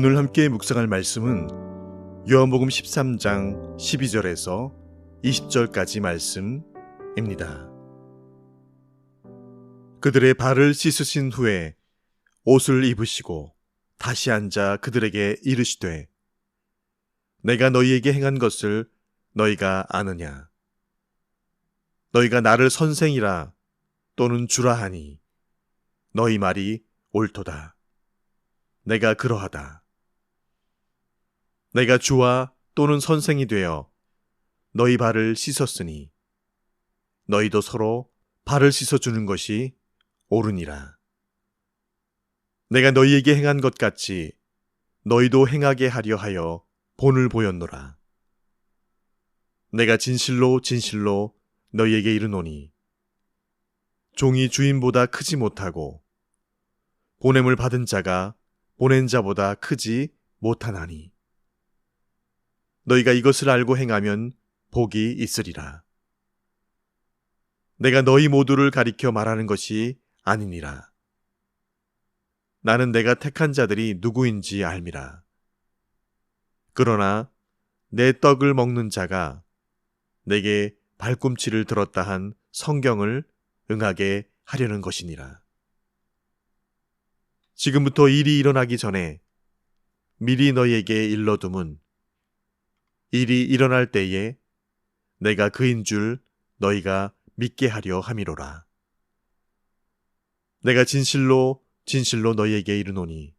오늘 함께 묵상할 말씀은 요한복음 13장 12절에서 20절까지 말씀입니다. 그들의 발을 씻으신 후에 옷을 입으시고 다시 앉아 그들에게 이르시되 내가 너희에게 행한 것을 너희가 아느냐? 너희가 나를 선생이라 또는 주라 하니 너희 말이 옳도다. 내가 그러하다 내가 주와 또는 선생이 되어 너희 발을 씻었으니 너희도 서로 발을 씻어 주는 것이 옳으니라 내가 너희에게 행한 것 같이 너희도 행하게 하려 하여 본을 보였노라. 내가 진실로 진실로 너희에게 이르노니 종이 주인보다 크지 못하고 보냄을 받은 자가 보낸 자보다 크지 못하나니 너희가 이것을 알고 행하면 복이 있으리라. 내가 너희 모두를 가리켜 말하는 것이 아니니라. 나는 내가 택한 자들이 누구인지 알미라. 그러나 내 떡을 먹는 자가 내게 발꿈치를 들었다 한 성경을 응하게 하려는 것이니라. 지금부터 일이 일어나기 전에 미리 너희에게 일러둠은 일이 일어날 때에 내가 그인 줄 너희가 믿게 하려 함이로라. 내가 진실로 진실로 너희에게 이르노니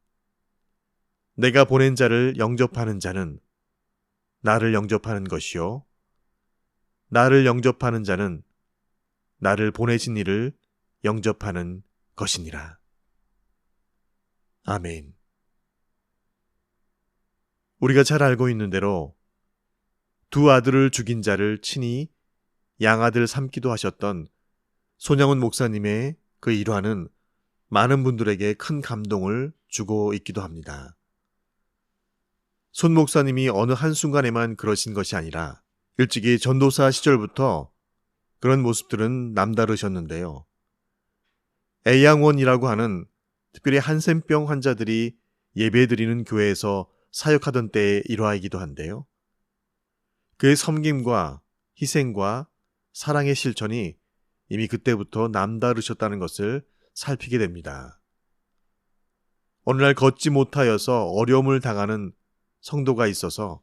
내가 보낸 자를 영접하는 자는 나를 영접하는 것이요 나를 영접하는 자는 나를 보내신 이를 영접하는 것이니라. 아멘. 우리가 잘 알고 있는 대로 두 아들을 죽인 자를 친히 양아들 삼기도 하셨던 손양훈 목사님의 그 일화는 많은 분들에게 큰 감동을 주고 있기도 합니다. 손 목사님이 어느 한순간에만 그러신 것이 아니라 일찍이 전도사 시절부터 그런 모습들은 남다르셨는데요. 애양원이라고 하는 특별히 한센병 환자들이 예배드리는 교회에서 사역하던 때의 일화이기도 한데요. 그의 섬김과 희생과 사랑의 실천이 이미 그때부터 남다르셨다는 것을 살피게 됩니다. 어느 날 걷지 못하여서 어려움을 당하는 성도가 있어서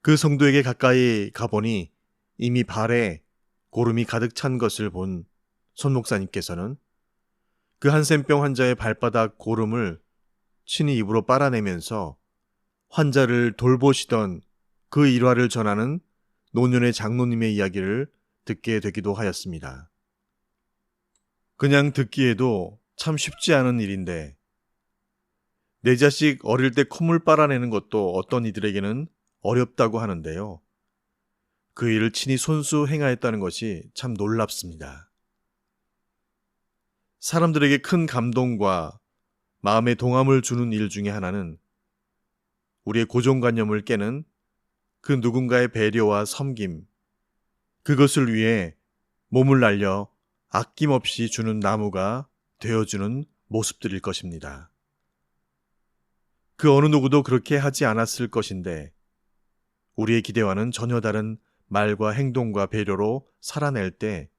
그 성도에게 가까이 가보니 이미 발에 고름이 가득 찬 것을 본 손 목사님께서는 그 한센병 환자의 발바닥 고름을 친히 입으로 빨아내면서 환자를 돌보시던 그 일화를 전하는 노년의 장로님의 이야기를 듣게 되기도 하였습니다. 그냥 듣기에도 참 쉽지 않은 일인데 내 자식 어릴 때 콧물 빨아내는 것도 어떤 이들에게는 어렵다고 하는데요. 그 일을 친히 손수 행하였다는 것이 참 놀랍습니다. 사람들에게 큰 감동과 마음의 동함을 주는 일 중에 하나는 우리의 고정관념을 깨는 그 누군가의 배려와 섬김, 그것을 위해 몸을 날려 아낌없이 주는 나무가 되어주는 모습들일 것입니다. 그 어느 누구도 그렇게 하지 않았을 것인데 우리의 기대와는 전혀 다른 말과 행동과 배려로 살아낼 때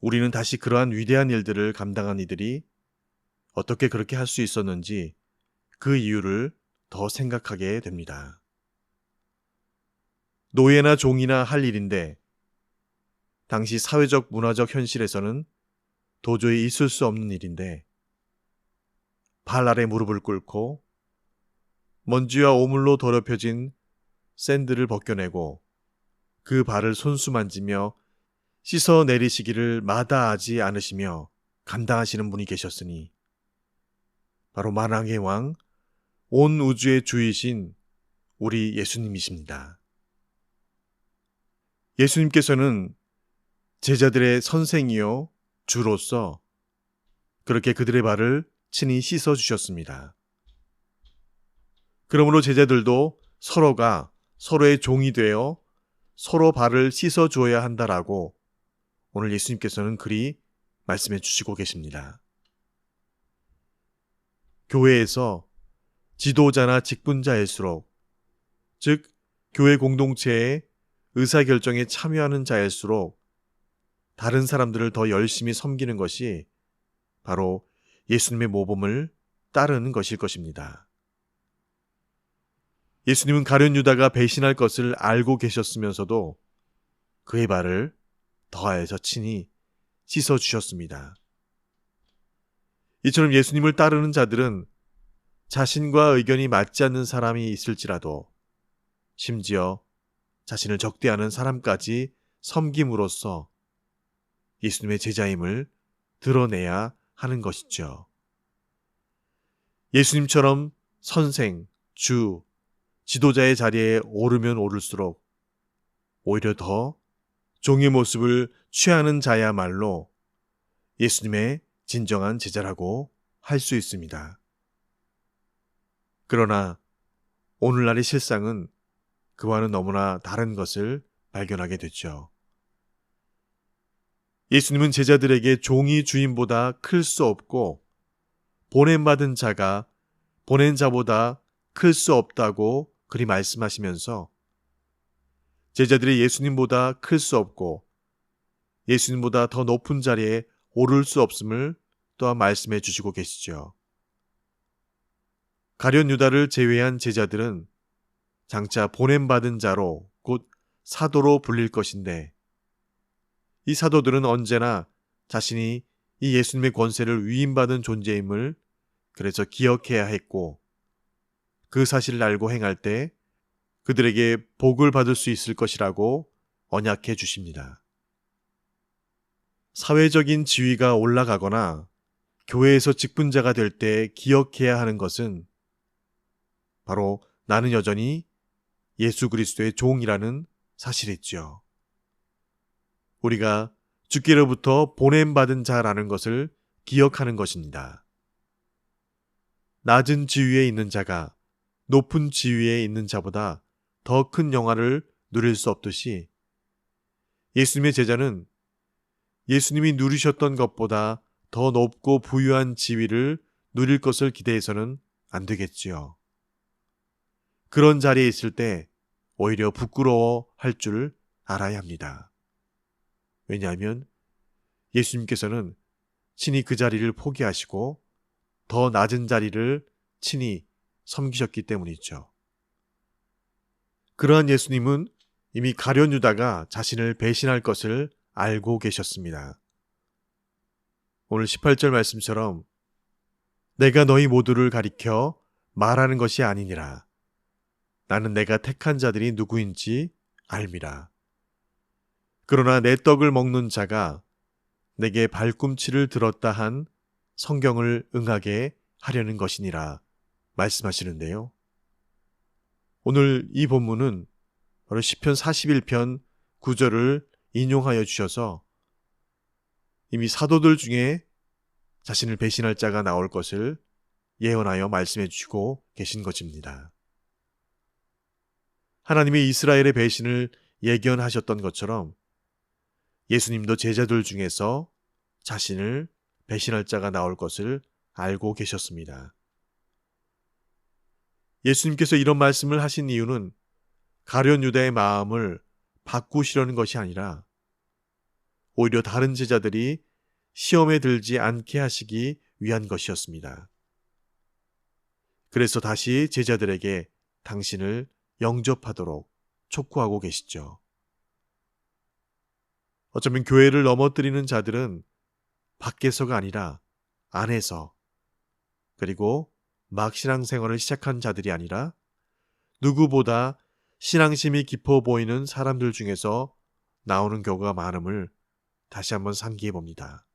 우리는 다시 그러한 위대한 일들을 감당한 이들이 어떻게 그렇게 할 수 있었는지 그 이유를 더 생각하게 됩니다. 노예나 종이나 할 일인데 당시 사회적 문화적 현실에서는 도저히 있을 수 없는 일인데 발 아래 무릎을 꿇고 먼지와 오물로 더럽혀진 샌들을 벗겨내고 그 발을 손수 만지며 씻어 내리시기를 마다하지 않으시며 감당하시는 분이 계셨으니 바로 만왕의 왕, 온 우주의 주이신 우리 예수님이십니다. 예수님께서는 제자들의 선생이요 주로서 그렇게 그들의 발을 친히 씻어 주셨습니다. 그러므로 제자들도 서로가 서로의 종이 되어 서로 발을 씻어 주어야 한다라고 오늘 예수님께서는 그리 말씀해 주시고 계십니다. 교회에서 지도자나 직분자일수록, 즉, 교회 공동체의 의사결정에 참여하는 자일수록 다른 사람들을 더 열심히 섬기는 것이 바로 예수님의 모범을 따르는 것일 것입니다. 예수님은 가련 유다가 배신할 것을 알고 계셨으면서도 그의 발을 더하여서 친히 씻어 주셨습니다. 이처럼 예수님을 따르는 자들은 자신과 의견이 맞지 않는 사람이 있을지라도 심지어 자신을 적대하는 사람까지 섬김으로써 예수님의 제자임을 드러내야 하는 것이죠. 예수님처럼 선생, 주, 지도자의 자리에 오르면 오를수록 오히려 더 종의 모습을 취하는 자야말로 예수님의 진정한 제자라고 할 수 있습니다. 그러나 오늘날의 실상은 그와는 너무나 다른 것을 발견하게 됐죠. 예수님은 제자들에게 종이 주인보다 클 수 없고 보냄받은 자가 보낸 자보다 클 수 없다고 그리 말씀하시면서 제자들이 예수님보다 클 수 없고 예수님보다 더 높은 자리에 오를 수 없음을 또한 말씀해 주시고 계시죠. 가련 유다를 제외한 제자들은 장차 보냄받은 자로 곧 사도로 불릴 것인데 이 사도들은 언제나 자신이 이 예수님의 권세를 위임받은 존재임을 그래서 기억해야 했고 그 사실을 알고 행할 때 그들에게 복을 받을 수 있을 것이라고 언약해 주십니다. 사회적인 지위가 올라가거나 교회에서 직분자가 될 때 기억해야 하는 것은 바로 나는 여전히 예수 그리스도의 종이라는 사실이지요. 우리가 주께로부터 보냄받은 자라는 것을 기억하는 것입니다. 낮은 지위에 있는 자가 높은 지위에 있는 자보다 더 큰 영화를 누릴 수 없듯이 예수님의 제자는 예수님이 누리셨던 것보다 더 높고 부유한 지위를 누릴 것을 기대해서는 안 되겠지요. 그런 자리에 있을 때 오히려 부끄러워 할 줄 알아야 합니다. 왜냐하면 예수님께서는 친히 그 자리를 포기하시고 더 낮은 자리를 친히 섬기셨기 때문이죠. 그러한 예수님은 이미 가련 유다가 자신을 배신할 것을 알고 계셨습니다. 오늘 18절 말씀처럼 내가 너희 모두를 가리켜 말하는 것이 아니니라. 나는 내가 택한 자들이 누구인지 알미라. 그러나 내 떡을 먹는 자가 내게 발꿈치를 들었다 한 성경을 응하게 하려는 것이니라 말씀하시는데요. 오늘 이 본문은 바로 시편 41편 9절을 인용하여 주셔서 이미 사도들 중에 자신을 배신할 자가 나올 것을 예언하여 말씀해 주시고 계신 것입니다. 하나님이 이스라엘의 배신을 예견하셨던 것처럼 예수님도 제자들 중에서 자신을 배신할 자가 나올 것을 알고 계셨습니다. 예수님께서 이런 말씀을 하신 이유는 가련 유다의 마음을 바꾸시려는 것이 아니라 오히려 다른 제자들이 시험에 들지 않게 하시기 위한 것이었습니다. 그래서 다시 제자들에게 당신을 영접하도록 촉구하고 계시죠. 어쩌면 교회를 넘어뜨리는 자들은 밖에서가 아니라 안에서 그리고 막 신앙생활을 시작한 자들이 아니라 누구보다 신앙심이 깊어 보이는 사람들 중에서 나오는 경우가 많음을 다시 한번 상기해 봅니다.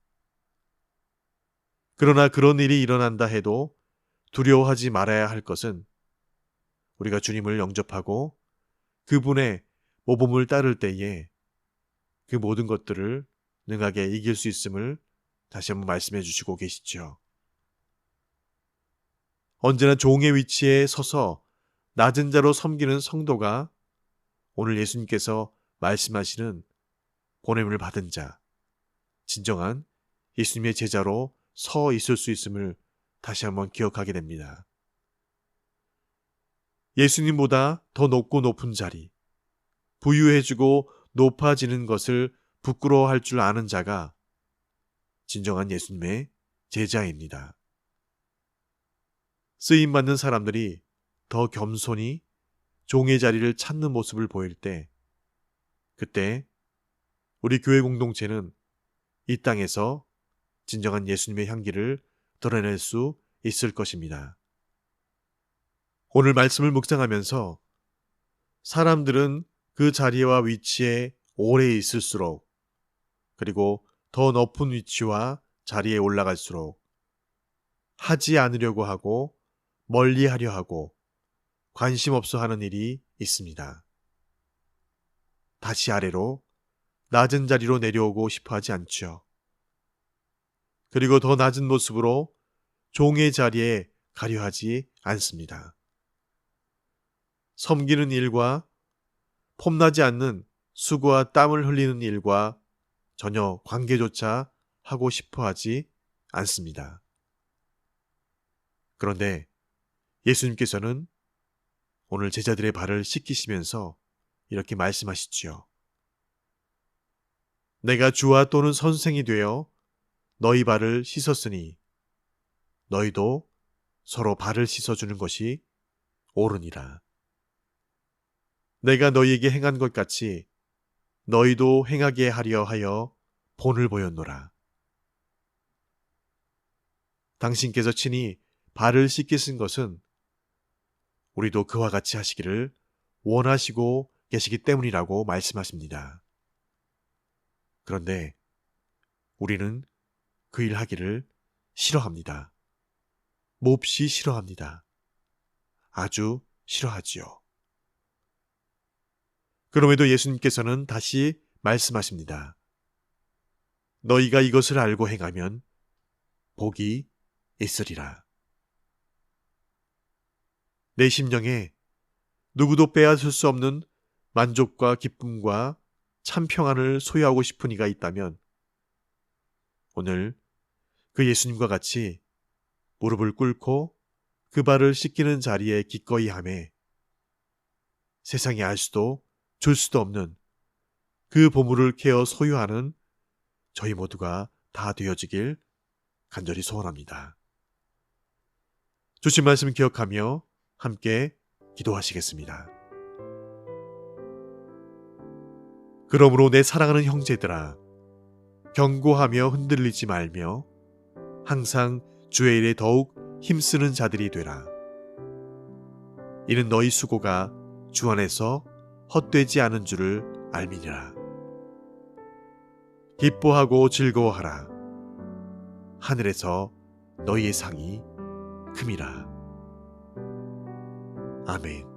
그러나 그런 일이 일어난다 해도 두려워하지 말아야 할 것은 우리가 주님을 영접하고 그분의 모범을 따를 때에 그 모든 것들을 능하게 이길 수 있음을 다시 한번 말씀해 주시고 계시죠. 언제나 종의 위치에 서서 낮은 자로 섬기는 성도가 오늘 예수님께서 말씀하시는 보냄을 받은 자, 진정한 예수님의 제자로 서 있을 수 있음을 다시 한번 기억하게 됩니다. 예수님보다 더 높고 높은 자리, 부유해지고 높아지는 것을 부끄러워할 줄 아는 자가 진정한 예수님의 제자입니다. 쓰임 받는 사람들이 더 겸손히 종의 자리를 찾는 모습을 보일 때, 그때 우리 교회 공동체는 이 땅에서 진정한 예수님의 향기를 드러낼 수 있을 것입니다. 오늘 말씀을 묵상하면서 사람들은 그 자리와 위치에 오래 있을수록 그리고 더 높은 위치와 자리에 올라갈수록 하지 않으려고 하고 멀리 하려 하고 관심 없어 하는 일이 있습니다. 다시 아래로 낮은 자리로 내려오고 싶어 하지 않죠. 그리고 더 낮은 모습으로 종의 자리에 가려 하지 않습니다. 섬기는 일과 폼나지 않는 수고와 땀을 흘리는 일과 전혀 관계조차 하고 싶어 하지 않습니다. 그런데 예수님께서는 오늘 제자들의 발을 씻기시면서 이렇게 말씀하시지요. 내가 주와 또는 선생이 되어 너희 발을 씻었으니 너희도 서로 발을 씻어주는 것이 옳으니라. 내가 너희에게 행한 것 같이 너희도 행하게 하려 하여 본을 보였노라. 당신께서 친히 발을 씻기신 것은 우리도 그와 같이 하시기를 원하시고 계시기 때문이라고 말씀하십니다. 그런데 우리는 그 일 하기를 싫어합니다. 몹시 싫어합니다. 아주 싫어하지요. 그럼에도 예수님께서는 다시 말씀하십니다. 너희가 이것을 알고 행하면 복이 있으리라. 내 심령에 누구도 빼앗을 수 없는 만족과 기쁨과 참 평안을 소유하고 싶은 이가 있다면 오늘 그 예수님과 같이 무릎을 꿇고 그 발을 씻기는 자리에 기꺼이 함에 세상이 알 수도 줄 수도 없는 그 보물을 케어 소유하는 저희 모두가 다 되어지길 간절히 소원합니다. 주신 말씀 기억하며 함께 기도하시겠습니다. 그러므로 내 사랑하는 형제들아, 경고하며 흔들리지 말며 항상 주의 일에 더욱 힘쓰는 자들이 되라. 이는 너희 수고가 주 안에서 헛되지 않은 줄을 알미니라. 기뻐하고 즐거워하라. 하늘에서 너희의 상이 큼이라. 아멘.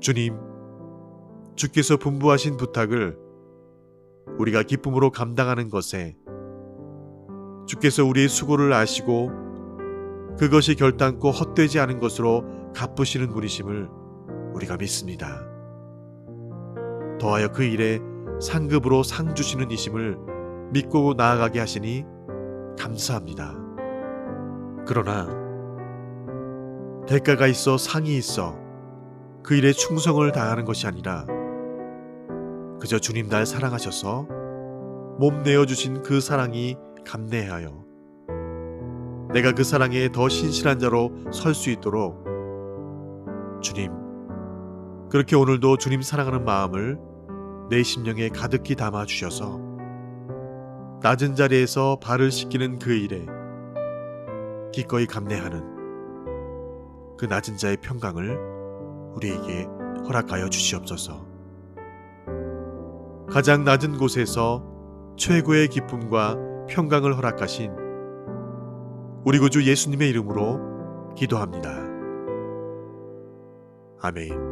주님, 주께서 분부하신 부탁을 우리가 기쁨으로 감당하는 것에 주께서 우리의 수고를 아시고 그것이 결단코 헛되지 않은 것으로 갚으시는 분이심을 우리가 믿습니다. 더하여 그 일에 상급으로 상 주시는 이심을 믿고 나아가게 하시니 감사합니다. 그러나 대가가 있어 상이 있어 그 일에 충성을 다하는 것이 아니라 그저 주님 날 사랑하셔서 몸 내어 주신 그 사랑이 감내하여 내가 그 사랑에 더 신실한 자로 설 수 있도록 주님 그렇게 오늘도 주님 사랑하는 마음을 내 심령에 가득히 담아 주셔서 낮은 자리에서 발을 씻기는 그 일에 기꺼이 감내하는 그 낮은 자의 평강을 우리에게 허락하여 주시옵소서. 가장 낮은 곳에서 최고의 기쁨과 평강을 허락하신 우리 구주 예수님의 이름으로 기도합니다. 아멘.